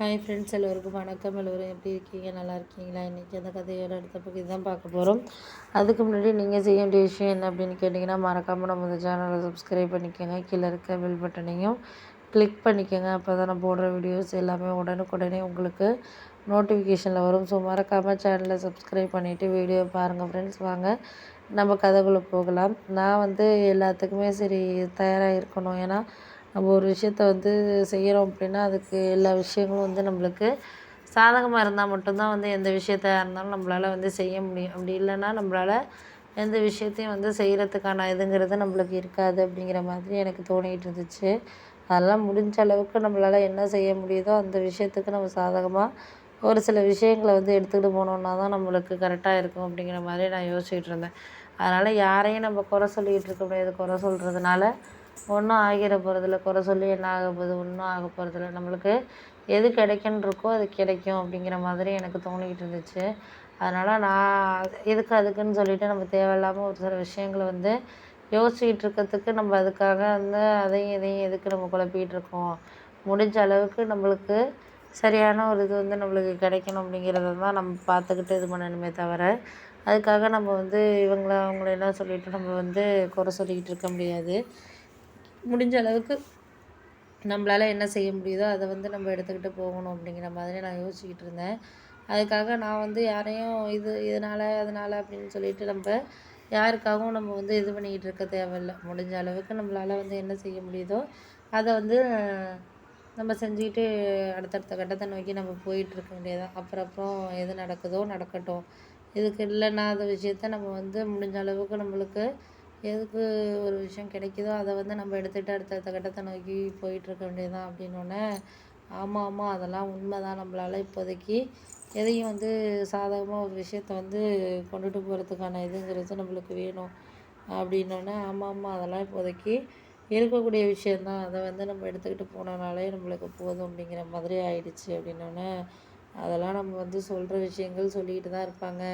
Hi friends எல்லோருக்கும் வணக்கம். எல்லோரும் எப்படி இருக்கீங்க? நல்லா இருக்கீங்களா? இன்றைக்கி அந்த கதையோட அடுத்த பகுதி தான் பார்க்க போகிறோம் அதுக்கு முன்னாடி நீங்கள் செய்ய வேண்டிய விஷயம் என்ன அப்படின்னு கேட்டிங்கன்னா மறக்காமல் நம்ம இந்த சேனலை சப்ஸ்கிரைப் பண்ணிக்கோங்க. கீழே இருக்க பில் பட்டனையும் கிளிக் பண்ணிக்கோங்க. அப்போ தான் நான் போடுற வீடியோஸ் எல்லாமே உடனுக்குடனே உங்களுக்கு நோட்டிஃபிகேஷனில் வரும். ஸோ மறக்காமல் சேனலை சப்ஸ்கிரைப் பண்ணிவிட்டு வீடியோ பாருங்கள் ஃப்ரெண்ட்ஸ் வாங்க நம்ம கதைக்குள்ளே போகலாம். நான் வந்து எல்லாத்துக்குமே சரி தயாராக இருக்கணும். ஏன்னா நம்ம ஒரு விஷயத்த வந்து செய்கிறோம் அப்படின்னா அதுக்கு எல்லா விஷயங்களும் வந்து நம்மளுக்கு சாதகமாக இருந்தால் மட்டும்தான் வந்து எந்த விஷயத்த இருந்தாலும் நம்மளால் வந்து செய்ய முடியும். அப்படி இல்லைன்னா நம்மளால் எந்த விஷயத்தையும் வந்து செய்கிறதுக்கான இதுங்கிறது நம்மளுக்கு இருக்காது அப்படிங்கிற மாதிரி எனக்கு தோணிகிட்டு இருந்துச்சு. அதெல்லாம் முடிஞ்ச அளவுக்கு நம்மளால் என்ன செய்ய முடியுதோ அந்த விஷயத்துக்கு நம்ம சாதகமாக ஒரு சில விஷயங்களை வந்து எடுத்துக்கிட்டு போனோம்னா தான் நம்மளுக்கு கரெக்டாக இருக்கும் அப்படிங்கிற மாதிரி நான் யோசிச்சுட்டு இருந்தேன். அதனால் யாரையும் நம்ம குறை சொல்லிக்கிட்டு இருக்க முடியாது. குறை சொல்கிறதுனால ஒன்றும் ஆகிற போகிறதில்ல குறை சொல்லி என்ன ஆக போகுது? ஒன்றும் ஆக போகிறதில்ல நம்மளுக்கு எது கிடைக்குன்னு இருக்கோ அது கிடைக்கும் அப்படிங்கிற மாதிரி எனக்கு தோணிக்கிட்டு இருந்துச்சு. அதனால் நான் எதுக்கு அதுக்குன்னு சொல்லிட்டு நம்ம தேவையில்லாமல் ஒரு சில விஷயங்களை வந்து யோசிச்சுக்கிட்டு இருக்கிறதுக்கு நம்ம அதுக்காக வந்து அதையும் இதையும் எதுக்கு நம்ம குழப்பிக்கிட்டு இருக்கோம்? முடிஞ்ச அளவுக்கு நம்மளுக்கு சரியான ஒரு இது வந்து நம்மளுக்கு கிடைக்கணும் அப்படிங்கிறத தான் நம்ம பார்த்துக்கிட்டு இது பண்ணணுமே தவிர அதுக்காக நம்ம வந்து இவங்கள அவங்களெல்லாம் சொல்லிவிட்டு நம்ம வந்து குறை சொல்லிக்கிட்டு இருக்க முடியாது. முடிஞ்ச அளவுக்கு நம்மளால் என்ன செய்ய முடியுதோ அதை வந்து நம்ம எடுத்துக்கிட்டு போகணும் அப்படிங்கிற மாதிரி நான் யோசிச்சுக்கிட்டு இருந்தேன். அதுக்காக நான் வந்து யாரையும் இது இதனால் அதனால் அப்படின்னு சொல்லிட்டு நம்ம யாருக்காகவும் நம்ம வந்து இது பண்ணிக்கிட்டு இருக்க தேவையில்லை. முடிஞ்ச அளவுக்கு நம்மளால் வந்து என்ன செய்ய முடியுதோ அதை வந்து நம்ம செஞ்சுக்கிட்டு அடுத்தடுத்த கட்டத்தை நோக்கி நம்ம போயிட்டுருக்க வேண்டியதான் அப்புறம் அப்புறம் எது நடக்குதோ நடக்கட்டும். இதுக்கு இல்லைன்னா அந்த விஷயத்த நம்ம வந்து முடிஞ்ச அளவுக்கு நம்மளுக்கு எதுக்கு ஒரு விஷயம் கிடைக்குதோ அதை வந்து நம்ம எடுத்துகிட்டு அடுத்தடுத்த கட்டத்தை நோக்கி போயிட்டுருக்க வேண்டியது தான் அப்படின்னோடனே ஆமாம் ஆமாம் அதெல்லாம் உண்மை தான் நம்மளால் இப்போதைக்கு. எதையும் வந்து சாதகமாக ஒரு விஷயத்த வந்து கொண்டுட்டு போகிறதுக்கான இதுங்கிறது நம்மளுக்கு வேணும் அப்படின்னோடனே ஆமாம் ஆமாம் அதெல்லாம் இப்போதைக்கு இருக்கக்கூடிய விஷயந்தான் அதை வந்து நம்ம எடுத்துக்கிட்டு போனனாலே நம்மளுக்கு போதும் அப்படிங்கிற மாதிரி ஆயிடுச்சு அப்படின்னோடனே அதெல்லாம் நம்ம வந்து சொல்கிற விஷயங்கள் சொல்லிக்கிட்டு தான் இருப்பாங்க.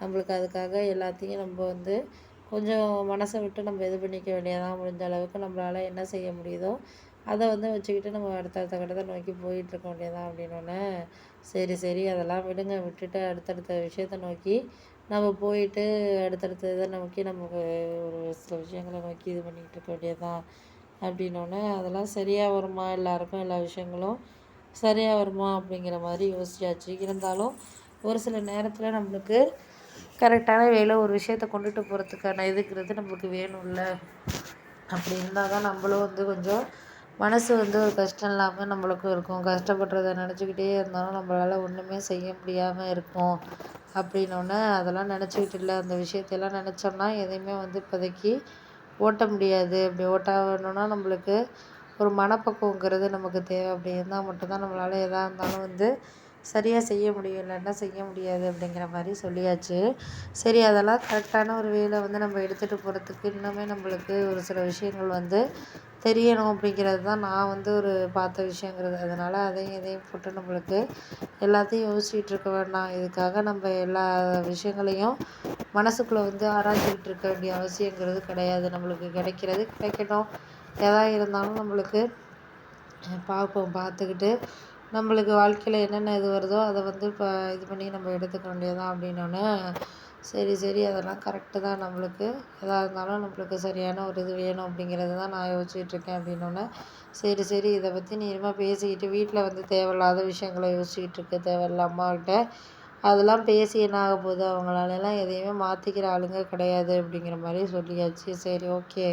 நம்மளுக்கு அதுக்காக எல்லாத்தையும் நம்ம வந்து கொஞ்சம் மனசை விட்டு நம்ம இது பண்ணிக்க வேண்டியதான் முடிஞ்ச அளவுக்கு நம்மளால் என்ன செய்ய முடியுதோ அதை வந்து வச்சுக்கிட்டு நம்ம அடுத்தடுத்த கட்டத்தை நோக்கி போயிட்டுருக்க வேண்டியதான் அப்படின்னோடனே சரி சரி அதெல்லாம் விடுங்க. விட்டுட்டு அடுத்தடுத்த விஷயத்த நோக்கி நம்ம போயிட்டு அடுத்தடுத்த இதை நோக்கி நமக்கு ஒரு சில விஷயங்களை நோக்கி இது பண்ணிக்கிட்டு இருக்க வேண்டியதான் அப்படின்னோடனே அதெல்லாம் சரியாக வருமா எல்லாருக்கும் எல்லா விஷயங்களும் சரியாக வருமா அப்படிங்கிற மாதிரி யோசிச்சாச்சு. இருந்தாலும் ஒரு சில நேரத்தில் நம்மளுக்கு கரெக்டான வேலை ஒரு விஷயத்த கொண்டுட்டு போகிறதுக்கான இதுங்கிறது நம்மளுக்கு வேணும்ல. அப்படி இருந்தால் தான் நம்மளும் வந்து கொஞ்சம் மனசு வந்து ஒரு கஷ்டம் இல்லாமல் நம்மளுக்கும் இருக்கும். கஷ்டப்படுறத நினச்சிக்கிட்டே இருந்தாலும் நம்மளால் ஒன்றுமே செய்ய முடியாமல் இருக்கும். அப்படின்னோடனே அதெல்லாம் நினச்சிக்கிட்டு இல்லை. அந்த விஷயத்தையெல்லாம் நினச்சோம்னா எதையுமே வந்து இப்போதைக்கு ஓட்ட முடியாது. அப்படி ஓட்டாகணுன்னா நம்மளுக்கு ஒரு மனப்பக்குவங்கிறது நமக்கு தேவை. அப்படி இருந்தால் மட்டும்தான் நம்மளால் எதாக இருந்தாலும் வந்து சரியாக செய்ய முடியும் இல்லைன்னா செய்ய முடியாது அப்படிங்கிற மாதிரி சொல்லியாச்சு. சரி அதெல்லாம் கரெக்டான ஒரு வேலை வந்து நம்ம எடுத்துகிட்டு போகிறதுக்கு இன்னுமே நம்மளுக்கு ஒரு சில விஷயங்கள் வந்து தெரியணும் அப்படிங்கிறது தான் நான் வந்து ஒரு பார்த்த விஷயங்கிறது. அதனால் அதையும் இதையும் போட்டு நம்மளுக்கு எல்லாத்தையும் யோசிச்சுட்டு இருக்க வேண்டாம். இதுக்காக நம்ம எல்லா விஷயங்களையும் மனசுக்குள்ளே வந்து ஆராய்ச்சிக்கிட்டு இருக்க வேண்டிய அவசியங்கிறது கிடையாது. நம்மளுக்கு கிடைக்கிறது கிடைக்கட்டும். எதாக இருந்தாலும் நம்மளுக்கு பார்ப்போம் பார்த்துக்கிட்டு நம்மளுக்கு வாழ்க்கையில் என்னென்ன இது வருதோ அதை வந்து இப்போ இது பண்ணி நம்ம எடுத்துக்க வேண்டியது தான் அப்படின்னோடனே சரி சரி அதெல்லாம் கரெக்டு தான் நம்மளுக்கு. எதாக இருந்தாலும் நம்மளுக்கு சரியான ஒரு இது வேணும் அப்படிங்கிறது தான் நான் யோசிச்சுட்ருக்கேன் அப்படின்னோடனே சரி சரி இதை பற்றி நீ இனிமேல் பேசிக்கிட்டு வீட்டில் வந்து தேவையில்லாத விஷயங்களை யோசிச்சுக்கிட்டு இருக்க தேவையில்ல அம்மாக்கிட்ட அதெல்லாம் பேசி என்ன ஆக போகுது? அவங்களாலலாம் எதையுமே மாற்றிக்கிற ஆளுங்க கிடையாது அப்படிங்கிற மாதிரி சொல்லியாச்சு. சரி ஓகே